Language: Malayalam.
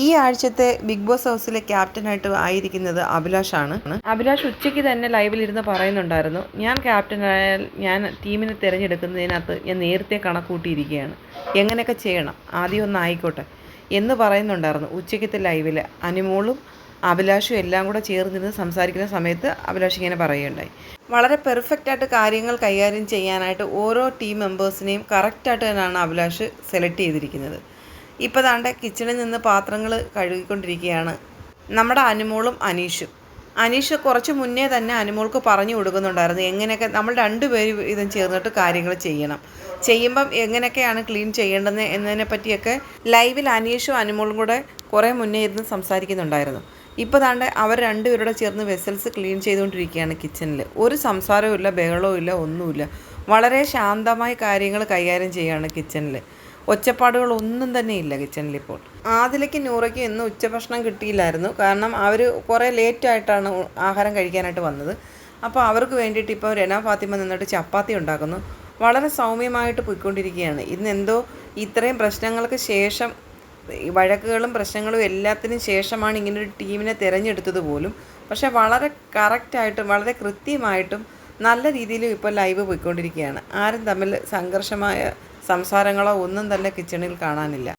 ഈ ആഴ്ചത്തെ ബിഗ് ബോസ് ഹൗസിലെ ക്യാപ്റ്റനായിട്ട് ആയിരിക്കുന്നത് ആണ്. അഭിലാഷ് ഉച്ചയ്ക്ക് തന്നെ ലൈവിലിരുന്ന് പറയുന്നുണ്ടായിരുന്നു ഞാൻ ക്യാപ്റ്റനായാൽ ഞാൻ ടീമിനെ തിരഞ്ഞെടുക്കുന്നതിനകത്ത് ഞാൻ നേരത്തെ കണക്കൂട്ടിയിരിക്കുകയാണ് എങ്ങനെയൊക്കെ ചെയ്യണം? ആദ്യം ഒന്ന് ആയിക്കോട്ടെ എന്ന് പറയുന്നുണ്ടായിരുന്നു ഉച്ചയ്ക്കത്തെ ലൈവിൽ അനുമോളും അഭിലാഷും എല്ലാം കൂടെ ചേർന്നിരുന്ന് സംസാരിക്കുന്ന സമയത്ത് അഭിലാഷ് ഇങ്ങനെ പറയുകയുണ്ടായി വളരെ പെർഫെക്റ്റ് ആയിട്ട് കാര്യങ്ങൾ കൈകാര്യം ചെയ്യാനായിട്ട് ഓരോ ടീം മെമ്പേഴ്സിനെയും കറക്റ്റായിട്ട് തന്നെയാണ് അഭിലാഷ് സെലക്ട് ചെയ്തിരിക്കുന്നത്. ഇപ്പോൾ താണ്ട കിച്ചണിൽ നിന്ന് പാത്രങ്ങൾ കഴുകിക്കൊണ്ടിരിക്കുകയാണ് നമ്മുടെ അനുമോളും അനീഷും. അനീഷ് കുറച്ച് മുന്നേ തന്നെ അനുമോൾക്ക് പറഞ്ഞു കൊടുക്കുന്നുണ്ടായിരുന്നു. എങ്ങനെയൊക്കെ നമ്മൾ രണ്ടുപേരും ഇതും ചേർന്നിട്ട് കാര്യങ്ങൾ ചെയ്യണം. ചെയ്യുമ്പം എങ്ങനെയൊക്കെയാണ് ക്ലീൻ ചെയ്യേണ്ടത് എന്നതിനെ പറ്റിയൊക്കെ ലൈവിൽ അനീഷും അനുമോളും കൂടെ കുറേ മുന്നേ ഇരുന്ന് സംസാരിക്കുന്നുണ്ടായിരുന്നു. ഇപ്പോൾ താണ്ട് അവർ രണ്ടുപേരുടെ ചേർന്ന് വെസൽസ് ക്ലീൻ ചെയ്തുകൊണ്ടിരിക്കുകയാണ് കിച്ചണിൽ. ഒരു സംസാരവും ഇല്ല ബഹളവും ഇല്ല ഒന്നുമില്ല. വളരെ ശാന്തമായി കാര്യങ്ങൾ കൈകാര്യം ചെയ്യുകയാണ് കിച്ചണിൽ. ഒച്ചപ്പാടുകളൊന്നും തന്നെ ഇല്ല കിച്ചണിൽ ഇപ്പോൾ. ആദിലയ്ക്ക് നൂറയ്ക്ക് ഇന്ന് ഉച്ചഭക്ഷണം കിട്ടിയില്ലായിരുന്നു. കാരണം അവർ കുറേ ലേറ്റായിട്ടാണ് ആഹാരം കഴിക്കാനായിട്ട് വന്നത്. അപ്പോൾ അവർക്ക് വേണ്ടിയിട്ട് ഇപ്പോൾ രന ഫാത്തിമ നിന്നിട്ട് ചപ്പാത്തി ഉണ്ടാക്കുന്നു. വളരെ സൗമ്യമായിട്ട് പോയിക്കൊണ്ടിരിക്കുകയാണ്. ഇന്ന് എന്തോ ഇത്രയും പ്രശ്നങ്ങൾക്ക് ശേഷം വഴക്കുകളും പ്രശ്നങ്ങളും എല്ലാത്തിനും ശേഷമാണ് ഇങ്ങനൊരു ടീമിനെ തിരഞ്ഞെടുത്തത് പോലും. പക്ഷേ വളരെ കറക്റ്റായിട്ടും വളരെ കൃത്യമായിട്ടും നല്ല രീതിയിലും ഇപ്പോൾ ലൈവ് പോയിക്കൊണ്ടിരിക്കുകയാണ്. ആരും തമ്മിൽ സംഘർഷമായ സംസാരങ്ങളോ ഒന്നും തന്നെ കിച്ചണിൽ കാണാനില്ല.